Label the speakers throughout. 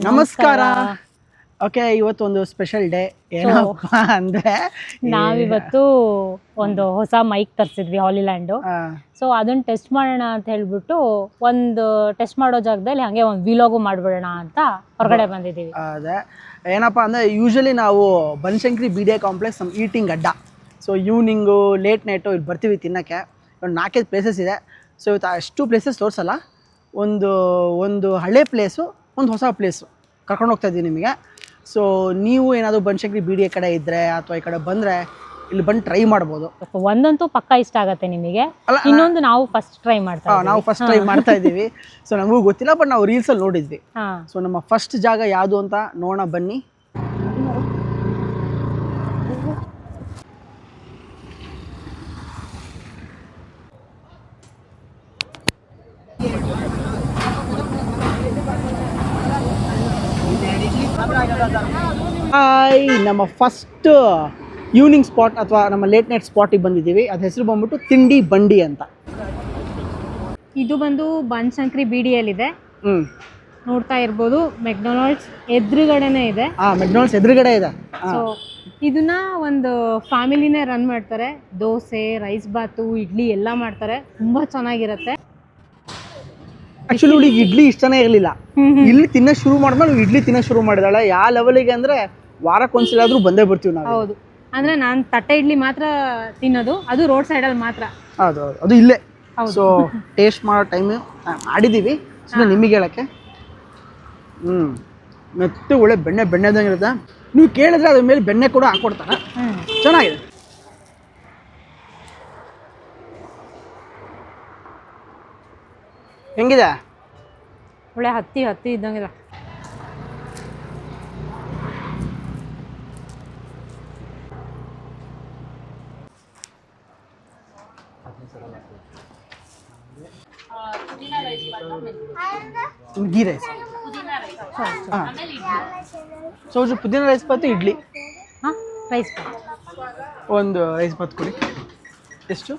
Speaker 1: ನಮಸ್ಕಾರ. ಓಕೆ ಇವತ್ತು ಒಂದು ಸ್ಪೆಷಲ್ ಡೇ ಏನಪ್ಪ ಅಂದ್ರೆ
Speaker 2: ನಾವಿವತ್ತು ಒಂದು ಹೊಸ ಮೈಕ್ ತರಿಸಿದ್ವಿ ಹಾಲಿಲ್ಯಾಂಡು ಸೊ ಅದನ್ನ ಟೆಸ್ಟ್ ಮಾಡೋಣ ಅಂತ ಹೇಳ್ಬಿಟ್ಟು ಒಂದು ಟೆಸ್ಟ್ ಮಾಡೋ ಜಾಗದಲ್ಲಿ ಹಂಗೆ ಒಂದು ವಿಲಾಗು ಮಾಡ್ಬಿಡೋಣ ಅಂತ ಹೊರಗಡೆ ಬಂದಿದ್ದೀವಿ.
Speaker 1: ಅದೇ. ಏನಪ್ಪ ಅಂದ್ರೆ ಯೂಶಲಿ ನಾವು ಬನಶಂಕರಿ ಬಿ ಡಿ ಕಾಂಪ್ಲೆಕ್ಸ್ ನಮ್ಮ ಈಟಿಂಗ್ ಅಡ್ಡ. ಸೊ ಈವ್ನಿಂಗು ಲೇಟ್ ನೈಟು ಇಲ್ಲಿ ಬರ್ತೀವಿ ತಿನ್ನೋಕ್ಕೆ. ಒಂದು ನಾಲ್ಕೈದು ಪ್ಲೇಸಸ್ ಇದೆ. ಸೊ ಇವತ್ತು ಅಷ್ಟು ಪ್ಲೇಸಸ್ ತೋರಿಸಲ್ಲ. ಒಂದು ಒಂದು ಹಳೆ ಪ್ಲೇಸು ಒಂದು ಹೊಸ ಪ್ಲೇಸು ಕರ್ಕೊಂಡು ಹೋಗ್ತಾ ಇದ್ದೀನಿ ನಿಮಗೆ. ಸೊ ನೀವು ಏನಾದರೂ ಬನಶಂಕರಿ ಬಿ ಡಿ ಎ ಕಡೆ ಇದ್ದರೆ ಅಥವಾ ಈ ಕಡೆ ಬಂದರೆ ಇಲ್ಲಿ ಬಂದು ಟ್ರೈ ಮಾಡ್ಬೋದು.
Speaker 2: ಒಂದಂತೂ ಪಕ್ಕ ಇಷ್ಟ ಆಗುತ್ತೆ ನಿಮಗೆ.
Speaker 1: ಅಲ್ಲ,
Speaker 2: ಇನ್ನೊಂದು ನಾವು ಫಸ್ಟ್ ಟ್ರೈ ಮಾಡ್ತಾ
Speaker 1: ನಾವು ಫಸ್ಟ್ ಟ್ರೈ ಮಾಡ್ತಾ ಇದ್ದೀವಿ. ಸೊ ನಮಗೂ ಗೊತ್ತಿಲ್ಲ ಬಟ್ ನಾವು ರೀಲ್ಸಲ್ಲಿ ನೋಡಿದ್ವಿ.
Speaker 2: ಹಾ.
Speaker 1: ಸೊ ನಮ್ಮ ಫಸ್ಟ್ ಜಾಗ ಯಾವುದು ಅಂತ ನೋಡೋಣ ಬನ್ನಿ. ಹಾಯ್ ನಮ್ಮ ಫಸ್ಟ್ ಈವ್ನಿಂಗ್ ಸ್ಪಾಟ್ ಅಥವಾ ನಮ್ಮ ಲೇಟ್ ನೈಟ್ ಸ್ಪಾಟಿಗೆ ಬಂದಿದ್ದೀವಿ. ಅದು ಹೆಸರು ಬಂದ್ಬಿಟ್ಟು ತಿಂಡಿ ಬಂಡಿ ಅಂತ.
Speaker 2: ಇದು ಬಂದು ಬನ್ಸಂಕ್ರಿ ಬೀಡಿಯಲ್ಲಿ ಇದೆ
Speaker 1: ಹ್ಞೂ
Speaker 2: ನೋಡ್ತಾ ಇರ್ಬೋದು ಮೆಕ್ಡೊನಾಲ್ಡ್ಸ್ ಎದುರುಗಡೆನೆ ಇದೆ.
Speaker 1: ಆ ಮೆಕ್ಡೊನಾಲ್ಡ್ಸ್ ಎದುರುಗಡೆ ಇದೆ.
Speaker 2: ಸೊ ಇದನ್ನ ಒಂದು ಫ್ಯಾಮಿಲಿನೇ ರನ್ ಮಾಡ್ತಾರೆ. ದೋಸೆ ರೈಸ್ ಬಾತು ಇಡ್ಲಿ ಎಲ್ಲ ಮಾಡ್ತಾರೆ. ತುಂಬಾ ಚೆನ್ನಾಗಿರುತ್ತೆ.
Speaker 1: ಆಕ್ಚುಲಿ ಹುಡುಗಿ ಇಡ್ಲಿ ಇಷ್ಟನೇ ಇರಲಿಲ್ಲ. ಇಲ್ಲಿ ತಿನ್ನೋ ಶುರು ಮಾಡಿದ್ಮೇಲೆ ಇಡ್ಲಿ ತಿನ್ನೋ ಶುರು ಮಾಡಿದಾಳೆ. ಯಾವ ಲೆವೆಲಿಗೆ ಅಂದ್ರೆ ವಾರಕ್ಕೆ ಒಂದ್ಸಲ ಆದ್ರೂ ಬಂದೇ ಬರ್ತೀವಿ ನಾವು.
Speaker 2: ಹೌದು. ಅಂದ್ರೆ ನಾನು ತಟ್ಟೆ ಇಡ್ಲಿ ಮಾತ್ರ ತಿನ್ನೋದು ಅದು ರೋಡ್ ಸೈಡಲ್ಲಿ ಮಾತ್ರ.
Speaker 1: ಹೌದು ಹೌದು. ಅದು ಇಲ್ಲೇ. ಸೊ ಟೇಸ್ಟ್ ಮಾಡೋ ಟೈಮ್ ಮಾಡಿದ್ದೀವಿ ಸುಮ್ಮನೆ ನಿಮಗೆ ಹೇಳಕ್ಕೆ. ಹ್ಮ್. ಮೆತ್ತು ಒಳ್ಳೆ ಬೆಣ್ಣೆ ಬೆಣ್ಣೆದಂಗೆ ಇರುತ್ತೆ. ನೀವು ಕೇಳಿದ್ರೆ ಅದ್ರ ಮೇಲೆ ಬೆಣ್ಣೆ ಕೂಡ ಹಾಕ್ಕೊಡ್ತಾರೆ ಚೆನ್ನಾಗಿದೆ. ಹೆಂಗಿದೆ?
Speaker 2: ಒಳ್ಳೆ ಹತ್ತಿ ಹತ್ತಿ ಇದ್ದಂಗಿದೆ
Speaker 1: ಗೀ ರೈಸ್. ಹಾಂ. ಸೊ ಇದು ಪುದೀನ ರೈಸ್ ಬಾತು ಇಡ್ಲಿ?
Speaker 2: ಹಾಂ ರೈಸ್
Speaker 1: ಒಂದು ರೈಸ್ ಬಾತ್ ಕೊಡಿ. ಎಷ್ಟು?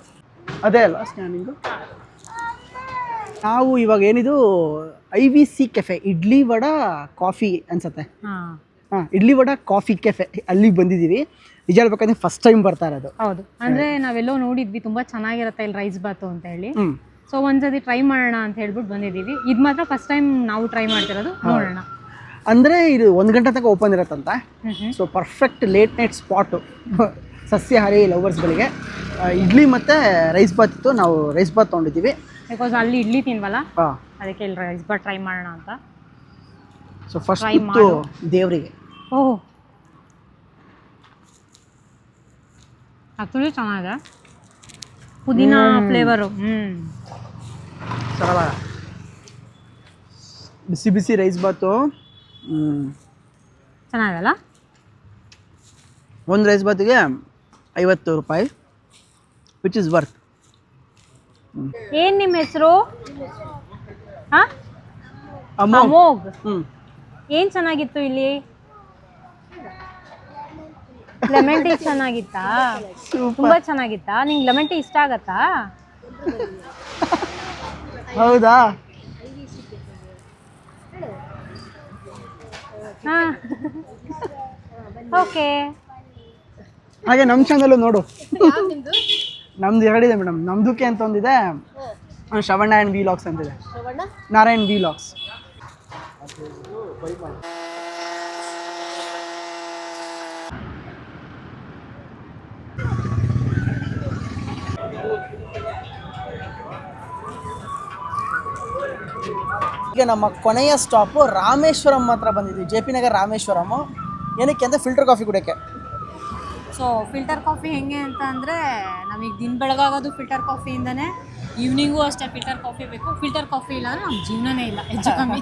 Speaker 1: ಅದೇ ಅಲ್ಲ ಸ್ಕ್ಯಾನಿಂಗು ನಾವು ಇವಾಗ ಏನಿದು I V C cafe idli vada coffee ಅನ್ಸತ್ತೆ.
Speaker 2: ಹಾಂ.
Speaker 1: ಇಡ್ಲಿ ವಡ ಕಾಫಿ ಕೆಫೆ ಅಲ್ಲಿಗೆ ಬಂದಿದ್ದೀವಿ ನಿಜ ಹೇಳ್ಬೇಕಂದ್ರೆ ಫಸ್ಟ್ ಟೈಮ್ ಬರ್ತಾ ಇರೋದು.
Speaker 2: ಹೌದು. ಅಂದ್ರೆ ನಾವೆಲ್ಲೋ ನೋಡಿದ್ವಿ ತುಂಬಾ ಚೆನ್ನಾಗಿರುತ್ತೆ ಇಲ್ಲಿ ರೈಸ್ ಬಾತು ಅಂತ ಹೇಳಿ. ಸೊ ಒಂದ್ಸತಿ ಟ್ರೈ ಮಾಡೋಣ ಅಂತ ಹೇಳ್ಬಿಟ್ಟು ಬಂದಿದ್ದೀವಿ ಇದು ಮಾತ್ರ ಫಸ್ಟ್ ಟೈಮ್ ನಾವು ಟ್ರೈ ಮಾಡ್ತಿರೋದು. ನೋಡೋಣ.
Speaker 1: ಅಂದರೆ ಇದು ಒಂದು ಗಂಟೆ ತನಕ open ಇರತ್ತಂತ. So perfect late night spot ಸಸ್ಯಹಾರಿ ಲವರ್ಸ್ಗಳಿಗೆ ಇಡ್ಲಿ ಮತ್ತು ರೈಸ್ ಬಾತ್ ಇತ್ತು. ನಾವು ರೈಸ್ ಬಾತ್ ತೊಗೊಂಡಿದ್ದೀವಿ.
Speaker 2: ಬಿಕಾಸ್ ಅಲ್ಲಿ ಇಡ್ಲಿ ತಿನ್ವಲ್ಲ? ಅದಕ್ಕೆ ಇಲ್ಲಿ ರೈಸ್ ಬಾತ್ ಟ್ರೈ ಮಾಡೋಣ ಅಂತ.
Speaker 1: ಸೊ ಫಸ್ಟ್
Speaker 2: Try
Speaker 1: ಮಾಡು. ದೇವರಿಗೆ.
Speaker 2: ಓಹ್. ಆಕ್ಚುಲಿ ಚೆನ್ನಾಗಿದೆ. ಪುದೀನ ಫ್ಲೇವರು ಹ್ಞೂ
Speaker 1: ಸರಳ. ಬಿಸಿ ಬಿಸಿ ರೈಸ್ ಬಾತು
Speaker 2: ಚೆನ್ನಾಗಲ್ಲ
Speaker 1: ಒಂದು ರೈಸ್ ಬಾತಿಗೆ ಐವತ್ತು ರೂಪಾಯಿ ವಿಚ್ ಇಸ್ ವರ್ತ್
Speaker 2: ಏನು ನಿಮ್ಮ ಹೆಸರು? ಹಾ? ಅಮೋಘ್. ಏನು ಚೆನ್ನಾಗಿತ್ತು ಇಲ್ಲಿ? Lemon tea ಚೆನ್ನಾಗಿತ್ತಾ? ತುಂಬಾ ಚೆನ್ನಾಗಿತ್ತಾ? ನಿಂಗೆ ಲೆಮನ್ ಟೀ ಇಷ್ಟ ಆಗತ್ತಾ?
Speaker 1: ಹೌದಾ?
Speaker 2: ಹಾ. ಓಕೆ.
Speaker 1: ಹಾಗೆ ನಮ್ಮ ಚಾನೆಲ್ ನೋಡು. ನಮ್ದು ಎರಡಿದೆ ಮೇಡಮ್. ನಮ್ದಕ್ಕೆ ಅಂತ ಒಂದಿದೆ. ಶ್ರವಣ ಆ್ಯಂಡ್ ವಿಲಾಕ್ಸ್ ಅಂತಿದೆ ನಾರಾಯಣ್ ವಿಲಾಕ್ಸ್ ಈಗ ನಮ್ಮ ಕೊನೆಯ ಸ್ಟಾಪು ರಾಮೇಶ್ವರಂ ಹತ್ರ ಬಂದಿದ್ವಿ. ಜೆ ಪಿ ನಗರ್ ರಾಮೇಶ್ವರಂ. ಏನಕ್ಕೆ ಅಂದರೆ ಫಿಲ್ಟರ್ ಕಾಫಿ ಕುಡಿಯೋಕ್ಕೆ.
Speaker 2: ಸೊ ಫಿಲ್ಟರ್ ಕಾಫಿ ಹೆಂಗೆ ಅಂತ ಅಂದರೆ ನಮಗೆ ದಿನ ಬೆಳಗಾಗೋದು ಫಿಲ್ಟರ್ ಕಾಫಿಯಿಂದನೇ ಈವ್ನಿಂಗು ಅಷ್ಟೇ ಫಿಲ್ಟರ್ ಕಾಫಿ ಬೇಕು. ಫಿಲ್ಟರ್ ಕಾಫಿ ಇಲ್ಲ ಅಂದ್ರೆ ನಮ್ಮ ಜೀವನನೇ ಇಲ್ಲ ಹೆಚ್ಚು ಕಮ್ಮಿ.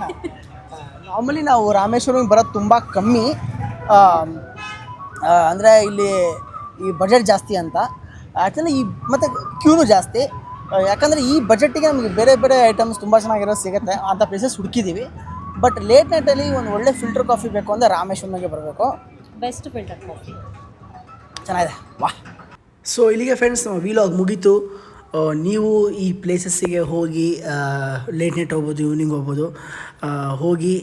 Speaker 1: ನಾರ್ಮಲಿ ನಾವು ರಾಮೇಶ್ವರಂ ಬರೋದು ತುಂಬ ಕಮ್ಮಿ. ಅಂದರೆ ಇಲ್ಲಿ ಈ ಬಜೆಟ್ ಜಾಸ್ತಿ ಅಂತ. ಆ್ಯಕ್ಚುಲಿ ಈ ಮತ್ತು ಕ್ಯೂನು ಜಾಸ್ತಿ. ಯಾಕಂದರೆ ಈ ಬಜೆಟ್ಟಿಗೆ ನಮಗೆ ಬೇರೆ ಬೇರೆ ಐಟಮ್ಸ್ ತುಂಬ ಚೆನ್ನಾಗಿರೋದು ಸಿಗುತ್ತೆ ಅಂಥ ಪ್ಲೇಸಸ್ ಹುಡುಕಿದ್ದೀವಿ ಬಟ್ ಲೇಟ್ ನೈಟಲ್ಲಿ ಒಂದು ಒಳ್ಳೆ ಫಿಲ್ಟರ್ ಕಾಫಿ ಬೇಕು ಅಂದರೆ ರಾಮೇಶ್ವರಂಗೆ ಬರಬೇಕು.
Speaker 2: ಬೆಸ್ಟ್ ಫಿಲ್ಟರ್ ಕಾಫಿ
Speaker 1: ಚೆನ್ನಾಗಿದೆ. ವಾಹ್ ಸೊ ಇಲ್ಲಿಗೆ ಫ್ರೆಂಡ್ಸ್ ನಮ್ಮ ವೀಲಾಗ್ ಮುಗೀತು. ನೀವು ಈ ಪ್ಲೇಸಸ್ಸಿಗೆ ಹೋಗಿ ಲೇಟ್ ನೈಟ್ ಹೋಗ್ಬೋದು ಈವ್ನಿಂಗ್ ಹೋಗ್ಬೋದು ಹೋಗಿ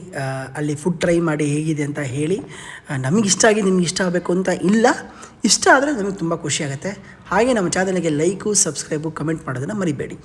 Speaker 1: ಅಲ್ಲಿ ಫುಡ್ ಟ್ರೈ ಮಾಡಿ ಹೇಗಿದೆ ಅಂತ ಹೇಳಿ ನಮಗಿಷ್ಟ ಆಗಿ ನಿಮ್ಗೆ ಇಷ್ಟ ಆಗಬೇಕು ಅಂತ ಇಲ್ಲ, ಇಷ್ಟ ಆದರೆ ನಮಗೆ ತುಂಬ ಖುಷಿಯಾಗುತ್ತೆ ಹಾಗೆ ನಮ್ಮ ಚಾನಲ್ಗೆ ಲೈಕು ಸಬ್ಸ್ಕ್ರೈಬು ಕಮೆಂಟ್ ಮಾಡೋದನ್ನು ಮರಿಬೇಡಿ.